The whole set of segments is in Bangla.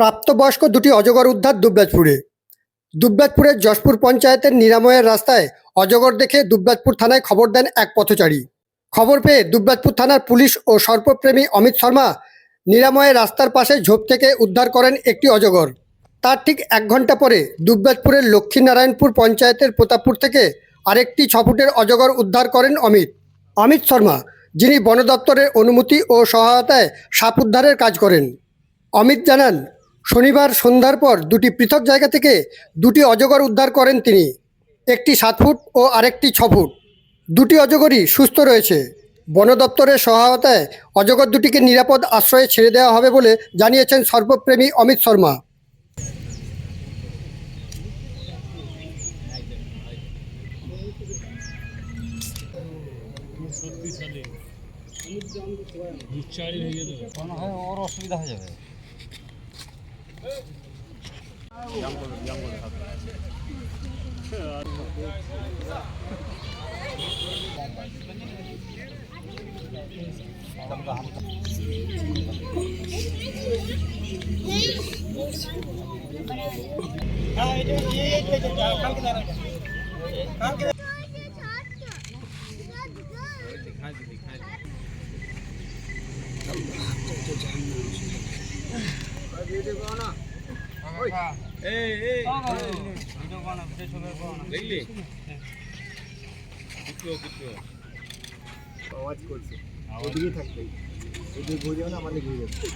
প্রাপ্তবয়স্ক দুটি অজগর উদ্ধার দুবরাজপুরে। দুবরাজপুরের যশপুর পঞ্চায়েতের নিরাময়ের রাস্তায় অজগর দেখে দুবরাজপুর থানায় খবর দেন এক পথচারী। খবর পেয়ে দুবরাজপুর থানার পুলিশ ও সর্পপ্রেমী অমিত শর্মা নিরাময়ের রাস্তার পাশে ঝোপ থেকে উদ্ধার করেন একটি অজগর। তার ঠিক এক ঘণ্টা পরে দুবরাজপুরের লক্ষ্মীনারায়ণপুর পঞ্চায়েতের প্রতাপপুর থেকে আরেকটি ছফুটের অজগর উদ্ধার করেন অমিত। অমিত শর্মা, যিনি বন দপ্তরের অনুমতি ও সহায়তায় সাপ উদ্ধারের কাজ করেন। অমিত জানান শনিবার সন্ধ্যার পর দুটি পৃথক জায়গা থেকে দুটি অজগর উদ্ধার করেন তিনি। একটি সাত ফুট ও আরেকটি ছ ফুট। দুটি অজগরই সুস্থ রয়েছে। বন দপ্তরের সহায়তায় অজগর দুটিকে নিরাপদ আশ্রয়ে ছেড়ে দেওয়া হবে বলে জানিয়েছেন সর্বপ্রেমী অমিত শর্মা। হয় ওর অসুবিধা হয়ে যাবে। दिखा আওয়াজ করছে ওদিকে থাকবে ওদিকে ঘুরে না। আমাদের ঘুরে বলেন ওকে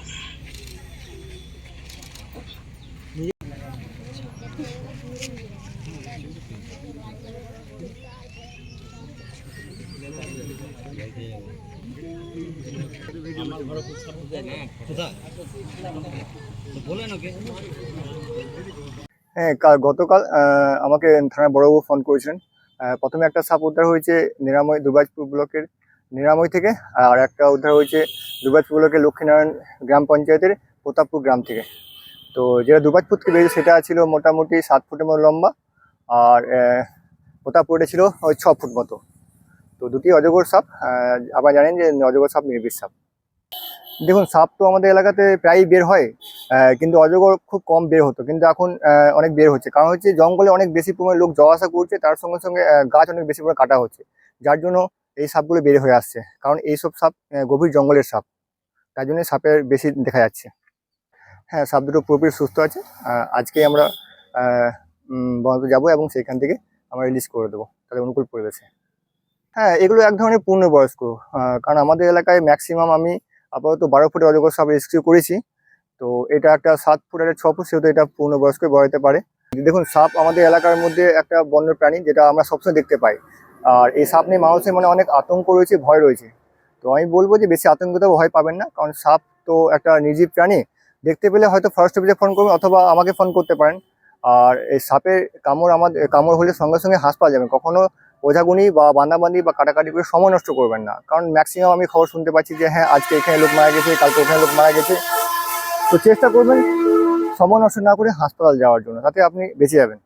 হ্যাঁ কাল গতকাল আমাকে থানার বড়বাবু ফোন করেছিলেন। প্রথমে একটা সাপ উদ্ধার হয়েছে নিরাময় দুর্গাজপুর ব্লকের নিরাময় থেকে আর একটা উদ্ধার হয়েছে দুর্গাজপুর ব্লকের লক্ষ্মীনারায়ণ গ্রাম পঞ্চায়েতের প্রতাপপুর গ্রাম থেকে। তো যেটা দুর্গাজপুর থেকে বেরিয়েছে সেটা ছিল মোটামুটি সাত ফুটের মতো লম্বা আর আহ, প্রতাপপুরে ছিল ওই ছ ফুট মতো। তো দুটি অজগর সাপ আবার জানেন যে অজগর সাপ নির্বিষ সাপ। দেখুন সাপ তো আমাদের এলাকাতে প্রায়ই বের হয়। কিন্তু অজগর খুব কম বের হতো, কিন্তু এখন অনেক বের হচ্ছে। কারণ হচ্ছে জঙ্গলে অনেক বেশি পরিমাণে লোক যাওয়া আসা করছে তার সঙ্গে সঙ্গে গাছ অনেক বেশি করে কাটা হচ্ছে, যার জন্য এই সাপগুলো বের হয়ে আসছে। কারণ এইসব সাপ গভীর জঙ্গলের সাপ, তার জন্য সাপের বেশি দেখা যাচ্ছে। হ্যাঁ সাপ দুটো পুরোপুরি সুস্থ আছে আজকে আমরা বনতে যাব এবং সেখান থেকে আমরা রিলিজ করে দেবো, তাদের অনুকূল পরিবেশে। হ্যাঁ এগুলো এক ধরনের পূর্ণবয়স্ক কারণ আমাদের এলাকায় ম্যাক্সিমাম আমি আপাতত বারো ফুটে অজগর সাপ রেস্কিউ করেছি। তো এটা একটা সাত ফুট একটা ছ ফুট, সেহেতু এটা পূর্ণবয়স্ক বড়াতে পারে। দেখুন, সাপ আমাদের এলাকার মধ্যে একটা বন্য প্রাণী, যেটা আমরা সবসময় দেখতে পাই। আর এই সাপ নিয়ে মানুষের মনে অনেক আতঙ্ক রয়েছে, ভয় রয়েছে। তো আমি বলব যে বেশি আতঙ্কিত ভয় পাবেন না, কারণ সাপ তো একটা নির্জীব প্রাণী। দেখতে পেলে হয়তো ফরেস্ট অফিসে ফোন করবেন অথবা আমাকে ফোন করতে পারেন। আর এই সাপের কামড় আমাদের, কামড় হলে সঙ্গে সঙ্গে হাসপাতাল যাবেন। কখনো ওঝাগুনি বা বান্দাবান্দি বা কাটাকাটি করে সময় নষ্ট করবেন না। কারণ ম্যাক্সিমাম আমি খবর শুনতে পাচ্ছি যে হ্যাঁ আজকে এখানে লোক মারা গেছে, কালকে ওখানে লোক মারা গেছে। তো চেষ্টা করবেন সময় নষ্ট না করে হাসপাতাল যাওয়ার জন্য তাতে আপনি বেঁচে যাবেন।